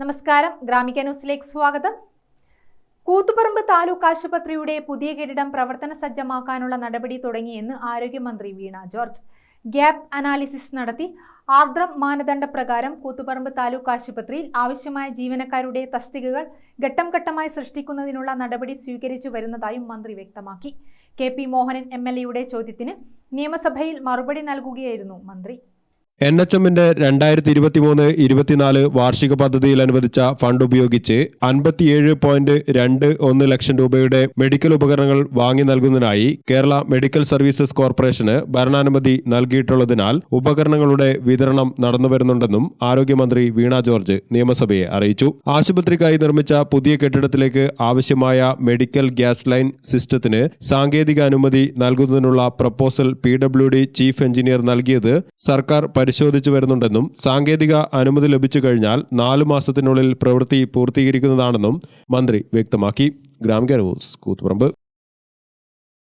നമസ്കാരം. ഗ്രാമിക ന്യൂസിലേക്ക് സ്വാഗതം. കൂത്തുപറമ്പ് താലൂക്ക് ആശുപത്രിയുടെ പുതിയ കെട്ടിടം പ്രവർത്തന സജ്ജമാക്കാനുള്ള നടപടി തുടങ്ങിയെന്ന് ആരോഗ്യമന്ത്രി വീണ ജോർജ്. ഗ്യാപ് അനാലിസിസ് നടത്തി. ആർദ്രം മാനദണ്ഡ പ്രകാരം കൂത്തുപറമ്പ് താലൂക്ക് ആശുപത്രിയിൽ ആവശ്യമായ ജീവനക്കാരുടെ തസ്തികകൾ ഘട്ടം ഘട്ടമായി സൃഷ്ടിക്കുന്നതിനുള്ള നടപടി സ്വീകരിച്ചു വരുന്നതായും മന്ത്രി വ്യക്തമാക്കി. കെ പി മോഹനൻ എം ചോദ്യത്തിന് നിയമസഭയിൽ മറുപടി നൽകുകയായിരുന്നു മന്ത്രി. എൻ എച്ച് എമ്മിന്റെ രണ്ടായിരത്തി ഇരുപത്തിമൂന്ന് ഇരുപത്തിനാല് വാർഷിക പദ്ധതിയിൽ അനുവദിച്ച ഫണ്ട് ഉപയോഗിച്ച് അൻപത്തിയേഴ് പോയിന്റ് രണ്ട് ഒന്ന് ലക്ഷം രൂപയുടെ മെഡിക്കൽ ഉപകരണങ്ങൾ വാങ്ങി നൽകുന്നതിനായി കേരള മെഡിക്കൽ സർവീസസ് കോർപ്പറേഷന് ഭരണാനുമതി നൽകിയിട്ടുള്ളതിനാൽ ഉപകരണങ്ങളുടെ വിതരണം നടന്നുവരുന്നുണ്ടെന്നും ആരോഗ്യമന്ത്രി വീണ ജോർജ് നിയമസഭയെ അറിയിച്ചു. ആശുപത്രിക്കായി നിർമ്മിച്ച പുതിയ കെട്ടിടത്തിലേക്ക് ആവശ്യമായ മെഡിക്കൽ ഗ്യാസ് ലൈൻ സിസ്റ്റത്തിന് സാങ്കേതിക അനുമതി നൽകുന്നതിനുള്ള പ്രപ്പോസൽ പി ചീഫ് എഞ്ചിനീയർ നൽകിയത് സർക്കാർ പരിശോധിച്ചു വരുന്നുണ്ടെന്നും സാങ്കേതിക അനുമതി ലഭിച്ചു കഴിഞ്ഞാൽ നാലു മാസത്തിനുള്ളിൽ പ്രവൃത്തി പൂർത്തീകരിക്കുന്നതാണെന്നും മന്ത്രി വ്യക്തമാക്കി. ഗ്രാമിക ന്യൂസ് കൂത്തുപറമ്പ്.